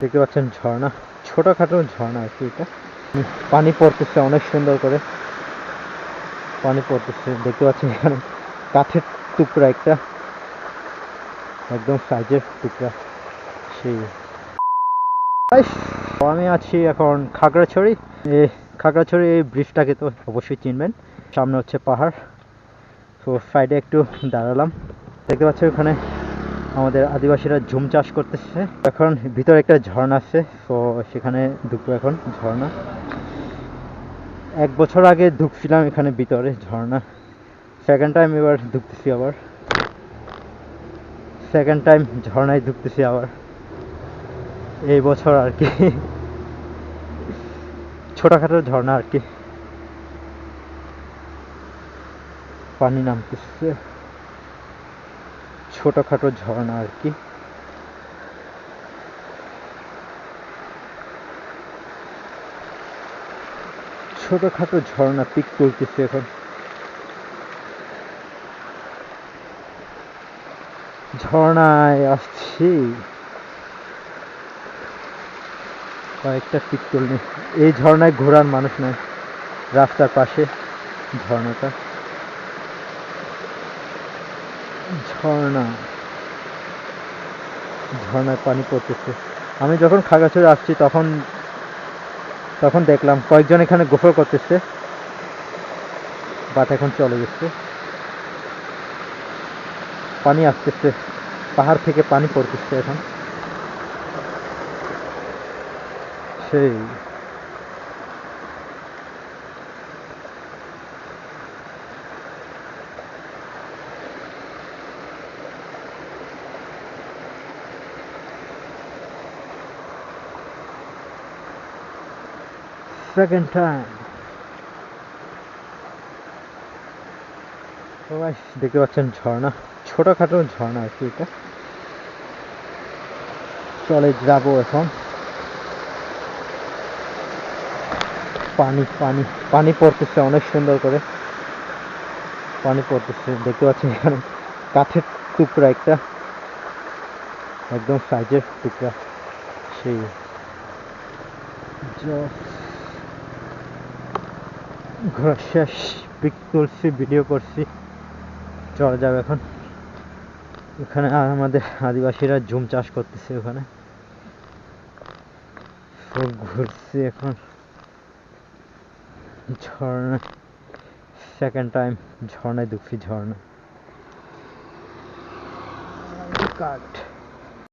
দেখতে পাচ্ছেন ঝর্ণা, ছোটখাটো ঝর্ণা আর কি এটা। পানি পড়তেছে অনেক সুন্দর করে। পানি পড়তেছে, দেখতে পাচ্ছেন এখানে কাঠের টুকরা একটা। একদম সাইজের টুকরা সেই। আমি আছি এখন খাগড়াছড়ি। এই খাগড়াছড়ি এই ব্রিজটাকে তো অবশ্যই চিনবেন। সামনে হচ্ছে পাহাড়। তো সাইডে একটু দাঁড়ালাম। দেখতে পাচ্ছি ওখানে আমাদের আদিবাসীরা ঝুম চাষ করতেছে। এখন ভিতরে একটা ঝর্ণা আছে, তো সেখানে ঢুকবো এখন, ঝর্ণা। এক বছর আগে ঢুকছিলাম এখানে ভিতরে, ঝর্ণা। সেকেন্ড টাইম এবার ঢুকতেছি আবার। সেকেন্ড টাইম ঝর্ণায় ঢুকতেছি আবার। এই বছর আর কি। ছোটখাটো ঝর্ণা আর কি। পানি নামতেছে। ছোটখাটো ঝর্ণা আর কি। ছোটখাটো ঝর্ণা পিক তুলতেছে এখন। ঝর্ণায় আসছি। কয়েকটা পিক তুলনি এই ঝর্ণায় ঘোরার মানুষ নাই। রাস্তার পাশে ঝর্ণাটা। ঝর্ণা। ঝর্ণায় পানি পড়তেছে। আমি যখন খাগড়াছড়ি আসছি তখন তখন দেখলাম কয়েকজন এখানে গোফর করতেছে। বাট এখন চলে গেছে। পানি আসতেছে। পাহাড় থেকে পানি পড়তেছে এখন। সেই। Second time. guys, দেখতে পাচ্ছেন ঝর্ণা ছোটখাটো ঝর্ণা আর এটা। চলে যাব এখন। পানি পানি পানি পড়তেছে অনেক সুন্দর করে। পানি পড়তেছে দেখতে পাচ্ছেন এখানে কাঠের টুকরা একটা। একদম সাইজের টুকরা সেই। Just ঘোরা শেষ পিক তুলছি ভিডিও করছি। চলে যাবে এখন। আর আমাদের আদিবাসীরা ঝুম চাষ করতেছে ওখানে। তো ঘুরছি এখন। ঝর্ণা। সেকেন্ড টাইম ঝর্ণায় ঢুকছি, ঝর্ণা। কাট